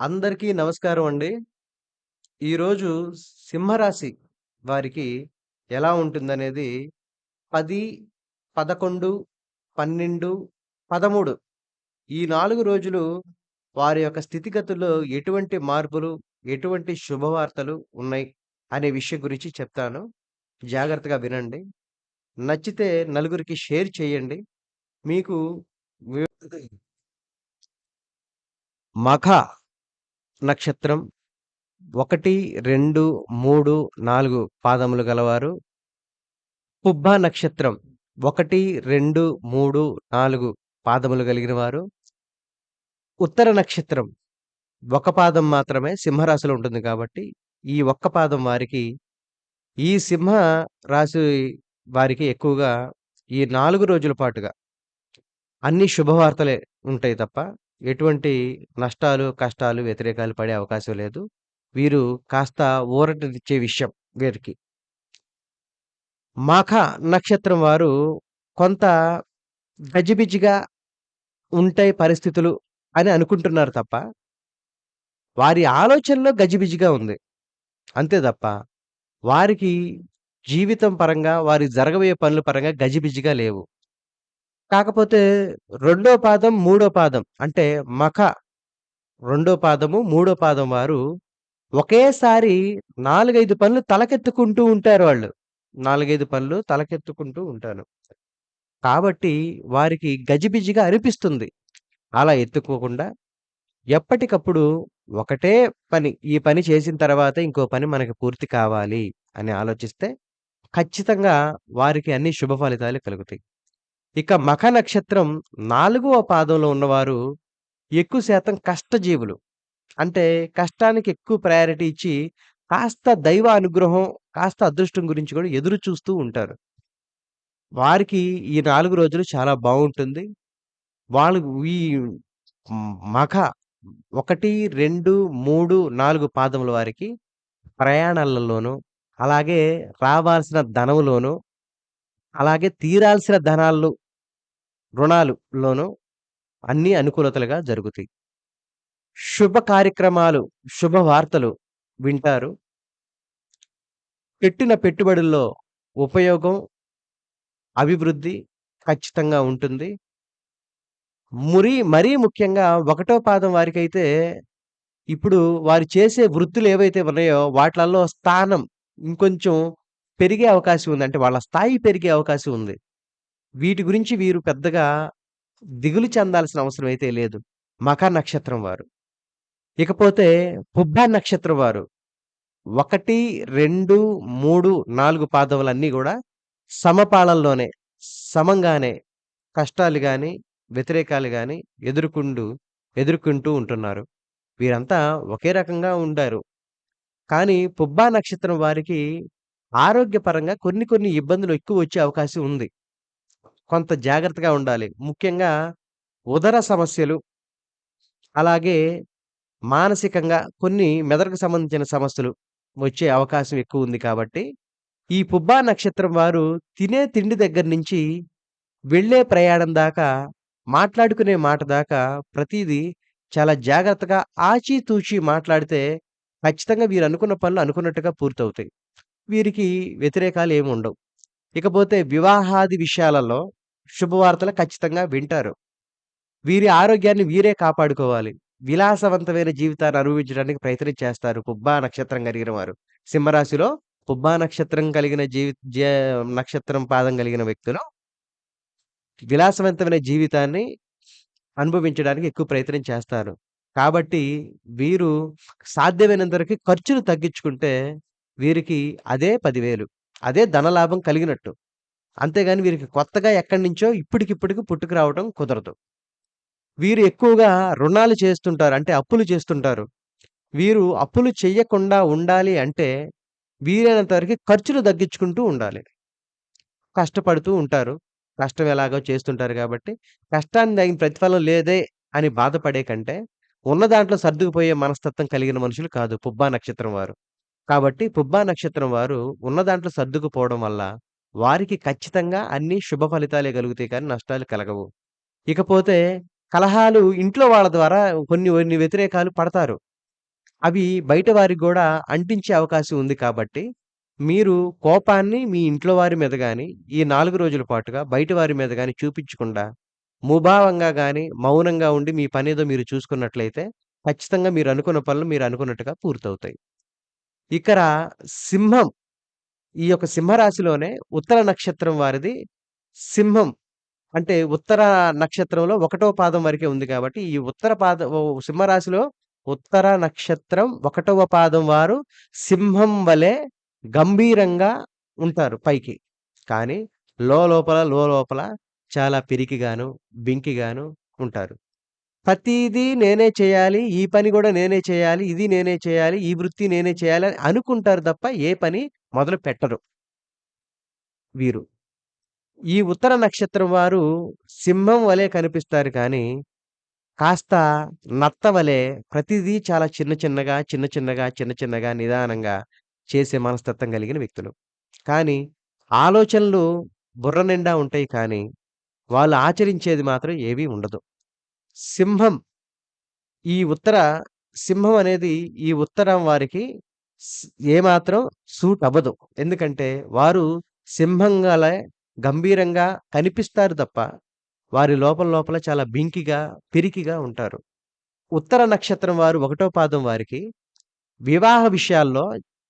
అందరికీ నమస్కారం అండి. ఈరోజు సింహరాశి వారికి ఎలా ఉంటుందనేది 10, 11, 12, 13 ఈ నాలుగు రోజులు వారి యొక్క స్థితిగతుల్లో ఎటువంటి మార్పులు, ఎటువంటి శుభవార్తలు ఉన్నాయి అనే విషయం గురించి చెప్తాను. జాగ్రత్తగా వినండి. నచ్చితే నలుగురికి షేర్ చేయండి. మీకు మఖ నక్షత్రం 1, 2, 3, 4 పాదములు గలవారు. పుబ్బ నక్షత్రం 1, 2, 3, 4 పాదములు కలిగిన వారు. ఉత్తర నక్షత్రం ఒక పాదం మాత్రమే సింహరాశిలో ఉంటుంది కాబట్టి, ఈ ఒక్క పాదం వారికి ఈ సింహ రాశి వారికి ఎక్కువగా ఈ నాలుగు రోజుల పాటుగా అన్ని శుభవార్తలే ఉంటాయి తప్ప, ఎటువంటి నష్టాలు, కష్టాలు, వ్యతిరేకాలు పడే అవకాశం లేదు. వీరు కాస్త ఊరటనిచ్చే విషయం వీరికి. మాఖ నక్షత్రం వారు కొంత గజిబిజిగా ఉంటాయి పరిస్థితులు అని అనుకుంటున్నారు తప్ప, వారి ఆలోచనలో గజిబిజిగా ఉంది. అంతే తప్ప, వారికి జీవితం పరంగా, వారి జరగబోయే పనుల పరంగా గజిబిజిగా లేవు. కాకపోతే రెండో పాదం, మూడో పాదం అంటే మఖ రెండో పాదము, మూడో పాదం వారు ఒకేసారి 4, 5 పనులు తలకెత్తుకుంటూ ఉంటారు వాళ్ళు. 4, 5 పనులు తలకెత్తుకుంటూ ఉంటాను కాబట్టి వారికి గజిబిజిగా అనిపిస్తుంది. అలా ఎత్తుకోకుండా ఎప్పటికప్పుడు ఒకటే పని. ఈ పని చేసిన తర్వాత ఇంకో పని మనకి పూర్తి కావాలి అని ఆలోచిస్తే ఖచ్చితంగా వారికి అన్ని శుభ ఫలితాలు కలుగుతాయి. ఇక మఖ నక్షత్రం నాలుగవ పాదంలో ఉన్నవారు ఎక్కువ శాతం కష్టజీవులు. అంటే కష్టానికి ఎక్కువ ప్రయారిటీ ఇచ్చి కాస్త దైవ అనుగ్రహం, కాస్త అదృష్టం గురించి కూడా ఎదురు చూస్తూ ఉంటారు. వారికి ఈ నాలుగు రోజులు చాలా బాగుంటుంది వాళ్ళు ఈ మఖ 1, 2, 3, 4 పాదముల వారికి ప్రయాణాలలోనూ, అలాగే రావాల్సిన ధనములోనూ, అలాగే తీరాల్సిన ధనాలు, రుణాలులోనూ అన్నీ అనుకూలతలుగా జరుగుతాయి. శుభ కార్యక్రమాలు, శుభవార్తలు వింటారు. పెట్టిన పెట్టుబడుల్లో ఉపయోగం, అభివృద్ధి ఖచ్చితంగా ఉంటుంది. మురి మరీ ముఖ్యంగా ఒకటో పాదం వారికైతే ఇప్పుడు వారు చేసే వృత్తులు ఏవైతే ఉన్నాయో వాట్లల్లో స్థానం ఇంకొంచెం పెరిగే అవకాశం ఉంది. అంటే వాళ్ళ స్థాయి పెరిగే అవకాశం ఉంది. వీటి గురించి వీరు పెద్దగా దిగులు చెందాల్సిన అవసరం అయితే లేదు. మకా నక్షత్రం వారు. ఇకపోతే పుబ్బ నక్షత్రం వారు 1, 2, 3, 4 పాదములన్నీ గూడా సమపాళల్లోనే, సమంగానే కష్టాలు గాని, వ్యతిరేకాలు కానీ ఎదుర్కొంటూ, ఎదుర్కొంటూ ఉంటున్నారు. వీరంతా ఒకే రకంగా ఉండారు. కానీ పుబ్బా నక్షత్రం వారికి ఆరోగ్యపరంగా కొన్ని కొన్ని ఇబ్బందులు ఎక్కువ వచ్చే అవకాశం ఉంది. కొంత జాగ్రత్తగా ఉండాలి. ముఖ్యంగా ఉదర సమస్యలు అలాగే మానసికంగా కొన్ని మెదడుకు సంబంధించిన సమస్యలు వచ్చే అవకాశం ఎక్కువ ఉంది కాబట్టి, ఈ పుబ్బా నక్షత్రం వారు తినే తిండి దగ్గర నుంచి, వెళ్ళే ప్రయాణం దాకా, మాట్లాడుకునే మాట దాకా ప్రతిదీ చాలా జాగ్రత్తగా ఆచితూచి మాట్లాడితే ఖచ్చితంగా వీరు అనుకున్న పనులు అనుకున్నట్టుగా పూర్తవుతాయి. వీరికి వ్యతిరేకాలు ఏమి ఉండవు. ఇకపోతే వివాహాది విషయాలలో శుభవార్తలు ఖచ్చితంగా వింటారు. వీరి ఆరోగ్యాన్ని వీరే కాపాడుకోవాలి. విలాసవంతమైన జీవితాన్ని అనుభవించడానికి ప్రయత్నం చేస్తారు పుబ్బా నక్షత్రం కలిగిన వారు. సింహరాశిలో పుబ్బా నక్షత్రం కలిగిన జీవి నక్షత్రం పాదం కలిగిన వ్యక్తులు విలాసవంతమైన జీవితాన్ని అనుభవించడానికి ఎక్కువ ప్రయత్నం చేస్తారు. కాబట్టి వీరు సాధ్యమైనంత వరకు ఖర్చులు తగ్గించుకుంటే వీరికి అదే పదివేలు అదే ధనలాభం కలిగినట్టు. అంతేగాని వీరికి కొత్తగా ఎక్కడి నుంచో ఇప్పటికిప్పటికి పుట్టుకు రావడం కుదరదు. వీరు ఎక్కువగా రుణాలు చేస్తుంటారు. అంటే అప్పులు చేస్తుంటారు. వీరు అప్పులు చెయ్యకుండా ఉండాలి అంటే వీలైనంత వరకు ఖర్చులు తగ్గించుకుంటూ ఉండాలి. కష్టపడుతూ ఉంటారు. కష్టం ఎలాగో చేస్తుంటారు కాబట్టి, కష్టాన్ని తగిన ప్రతిఫలం లేదే అని బాధపడే కంటే, ఉన్న దాంట్లో సర్దుకుపోయే మనస్తత్వం కలిగిన మనుషులు కాదు పుబ్బా నక్షత్రం వారు. కాబట్టి పుబ్బా నక్షత్రం వారు ఉన్న దాంట్లో సర్దుకుపోవడం వల్ల వారికి ఖచ్చితంగా అన్ని శుభ ఫలితాలే కలుగుతాయి కానీ నష్టాలు కలగవు. ఇకపోతే కలహాలు ఇంట్లో వాళ్ళ ద్వారా కొన్ని కొన్ని వ్యతిరేకాలు పడతారు. అవి బయట వారికి కూడా అంటించే అవకాశం ఉంది కాబట్టి, మీరు కోపాన్ని మీ ఇంట్లో వారి మీద కానీ ఈ నాలుగు రోజుల పాటుగా బయట వారి మీద కానీ చూపించకుండా, ముభావంగా కానీ మౌనంగా ఉండి మీ పనేదో మీరు చూసుకున్నట్లయితే, ఖచ్చితంగా మీరు అనుకున్న పనులు మీరు అనుకున్నట్టుగా పూర్తవుతాయి. ఇక్కడ సింహం ఈ యొక్క సింహరాశిలోనే ఉత్తర నక్షత్రం వారిది సింహం. అంటే ఉత్తర నక్షత్రంలో ఒకటో పాదం వరకే ఉంది కాబట్టి, ఈ ఉత్తర పాద సింహరాశిలో ఉత్తర నక్షత్రం ఒకటవ పాదం వారు సింహం వలె గంభీరంగా ఉంటారు పైకి. కానీ లోలోపల, లోపల చాలా పిరికిగాను, బింకిగాను ఉంటారు. ప్రతిదీ నేనే చేయాలి, ఈ పని కూడా నేనే చేయాలి, ఇది నేనే చేయాలి, ఈ వృత్తి నేనే చేయాలి అని అనుకుంటారు తప్ప ఏ పని మొదలు పెట్టరు. వీరు. ఈ ఉత్తర నక్షత్రం వారు సింహం వలె కనిపిస్తారు కానీ, కాస్త నత్త వలె ప్రతిదీ చాలా చిన్న చిన్నగా, చిన్న చిన్నగా, చిన్న చిన్నగా, నిదానంగా చేసే మనస్తత్వం కలిగిన వ్యక్తులు. కానీ ఆలోచనలు బుర్ర నిండా ఉంటాయి కానీ, వాళ్ళు ఆచరించేది మాత్రం ఏవీ ఉండదు. సింహం ఈ ఉత్తర సింహం అనేది ఈ ఉత్తరం వారికి ఏమాత్రం సూట్ అవ్వదు. ఎందుకంటే వారు సింహంగాలే గంభీరంగా కనిపిస్తారు తప్ప, వారి లోపల లోపల చాలా బింకిగా, పిరికిగా ఉంటారు. ఉత్తర నక్షత్రం వారు ఒకటో పాదం వారికి వివాహ విషయాల్లో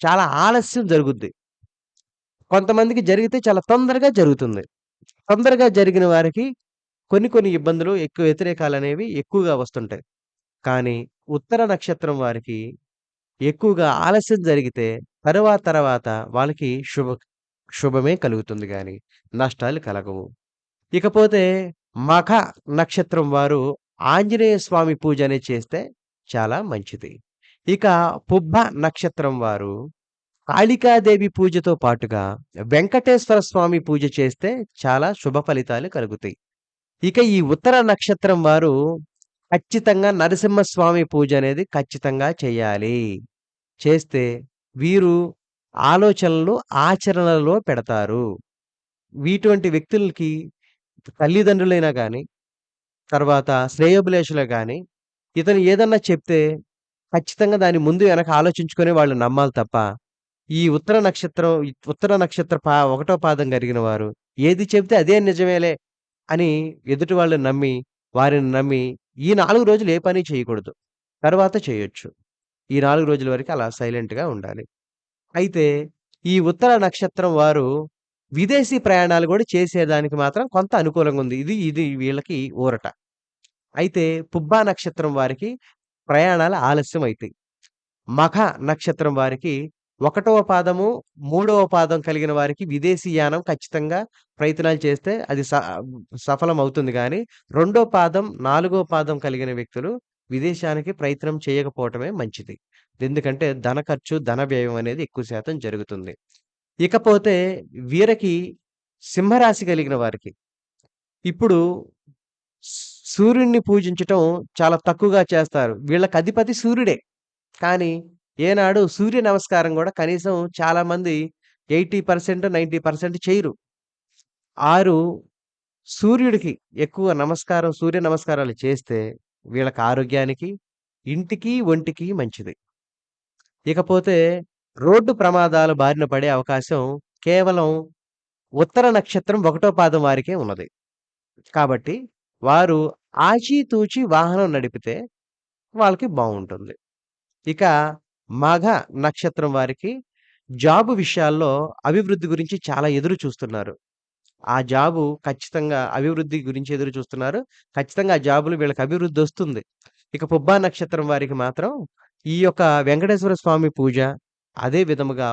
చాలా ఆలస్యం జరుగుద్ది. కొంతమందికి జరిగితే చాలా తొందరగా జరుగుతుంది. తొందరగా జరిగిన వారికి కొన్ని కొన్ని ఇబ్బందులు, ఎక్కువ వ్యతిరేకాలు అనేవి ఎక్కువగా వస్తుంటాయి. కానీ ఉత్తర నక్షత్రం వారికి ఎక్కువగా ఆలస్యం జరిగితే తరువాత తర్వాత వాళ్ళకి శుభ శుభమే కలుగుతుంది గానీ, నష్టాలు కలగవు. ఇకపోతే మఖ నక్షత్రం వారు ఆంజనేయ స్వామి పూజ అనేది చేస్తే చాలా మంచిది. ఇక పుబ్బ నక్షత్రం వారు కాళికాదేవి పూజతో పాటుగా వెంకటేశ్వర స్వామి పూజ చేస్తే చాలా శుభ ఫలితాలు కలుగుతాయి. ఇక ఈ ఉత్తర నక్షత్రం వారు ఖచ్చితంగా నరసింహస్వామి పూజ అనేది ఖచ్చితంగా చేయాలి. చేస్తే వీరు ఆలోచనలు ఆచరణలో పెడతారు. వీటువంటి వ్యక్తులకి తల్లిదండ్రులైనా కానీ తర్వాత శ్రేయోభిలాషులే కానీ ఇతను ఏదన్నా చెప్తే ఖచ్చితంగా దాని ముందు వెనక ఆలోచించుకొని వాళ్ళు నమ్మాలి తప్ప, ఈ ఉత్తర నక్షత్రం ఉత్తర నక్షత్ర పా ఒకటో పాదం కలిగిన వారు ఏది చెబితే అదే నిజమేలే అని ఎదుటి వాళ్ళని నమ్మి, వారిని నమ్మి ఈ నాలుగు రోజులు ఏ పని చేయకూడదు. తర్వాత చేయొచ్చు. ఈ నాలుగు రోజుల వరకు అలా సైలెంట్‌గా ఉండాలి. అయితే ఈ ఉత్తర నక్షత్రం వారు విదేశీ ప్రయాణాలు కూడా చేసేదానికి మాత్రం కొంత అనుకూలంగా ఉంది. ఇది ఇది వీళ్ళకి ఊరట. అయితే పుబ్బా నక్షత్రం వారికి ప్రయాణాలు ఆలస్యం అవుతాయి మఖ నక్షత్రం వారికి ఒకటవ పాదము, మూడవ పాదం కలిగిన వారికి విదేశీ యానం ఖచ్చితంగా ప్రయత్నాలు చేస్తే అది స సఫలమవుతుంది కానీ రెండో పాదం, నాలుగో పాదం కలిగిన వ్యక్తులు విదేశానికి ప్రయత్నం చేయకపోవటమే మంచిది. ఎందుకంటే ధన ఖర్చు, ధన వ్యయం అనేది ఎక్కువ శాతం జరుగుతుంది. ఇకపోతే వీరికి సింహరాశి కలిగిన వారికి ఇప్పుడు సూర్యుణ్ణి సూర్యుడిని పూజించటం చాలా తక్కువగా చేస్తారు. వీళ్ళకి అధిపతి సూర్యుడే. కానీ ఏనాడు సూర్య నమస్కారం కూడా కనీసం చాలామంది 80%, 90% చేయరు. ఆరు సూర్యుడికి ఎక్కువ నమస్కారం సూర్య నమస్కారాలు చేస్తే వీళ్ళకి ఆరోగ్యానికి, ఇంటికి, ఒంటికి మంచిది. ఇకపోతే రోడ్డు ప్రమాదాలు బారిన పడే అవకాశం కేవలం ఉత్తర నక్షత్రం ఒకటో పాదం వారికే ఉన్నది. కాబట్టి వారు ఆచితూచి వాహనం నడిపితే వాళ్ళకి బాగుంటుంది ఇక మఘ నక్షత్రం వారికి జాబు విషయాల్లో అభివృద్ధి గురించి చాలా ఎదురు చూస్తున్నారు. ఆ జాబు ఖచ్చితంగా అభివృద్ధి గురించి ఎదురు చూస్తున్నారు. ఖచ్చితంగా ఆ జాబులు వీళ్ళకి అభివృద్ధొస్తుంది. ఇక పుబ్బా నక్షత్రం వారికి మాత్రం ఈ యొక్క వెంకటేశ్వర స్వామి పూజ, అదే విధముగా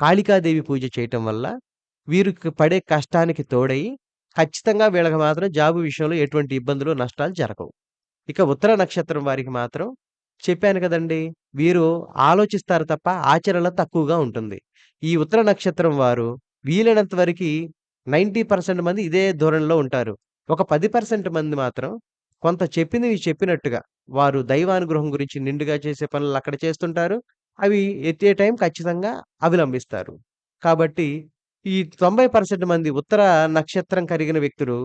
కాళికాదేవి పూజ చేయటం వల్ల వీరికి పడే కష్టానికి తోడై ఖచ్చితంగా వీళ్ళకి మాత్రం జాబు విషయంలో ఎటువంటి ఇబ్బందులు, నష్టాలు జరగవు. ఇక ఉత్తర నక్షత్రం వారికి మాత్రం చెప్పాను కదండీ! వీరు ఆలోచిస్తారు తప్ప ఆచరణ తక్కువగా ఉంటుంది. ఈ ఉత్తర నక్షత్రం వారు వీలైనంత వరకు నైంటీ పర్సెంట్ మంది ఇదే ధోరణిలో ఉంటారు. ఒక 10% మంది మాత్రం కొంత చెప్పింది చెప్పినట్టుగా వారు దైవానుగ్రహం గురించి నిండుగా చేసే పనులు అక్కడ చేస్తుంటారు. అవి ఎత్తే టైం ఖచ్చితంగా అవలంబిస్తారు. కాబట్టి ఈ 90% మంది ఉత్తర నక్షత్రం కలిగిన వ్యక్తులు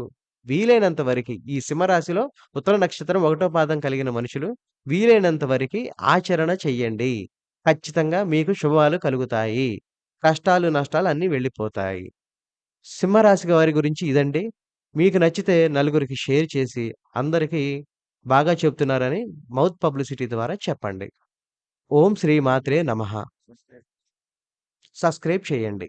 వీలైనంత వరకి ఈ సింహరాశిలో ఉత్తర నక్షత్రం ఒకటో పాదం కలిగిన మనుషులు వీలైనంత వరకు ఆచరణ చెయ్యండి. ఖచ్చితంగా మీకు శుభాలు కలుగుతాయి. కష్టాలు, నష్టాలు అన్నీ వెళ్ళిపోతాయి. సింహరాశి వారి గురించి ఇదండి. మీకు నచ్చితే నలుగురికి షేర్ చేసి అందరికీ బాగా చెప్తున్నారని మౌత్ పబ్లిసిటీ ద్వారా చెప్పండి. ఓం శ్రీ మాత్రే నమః. సబ్స్క్రైబ్ చేయండి.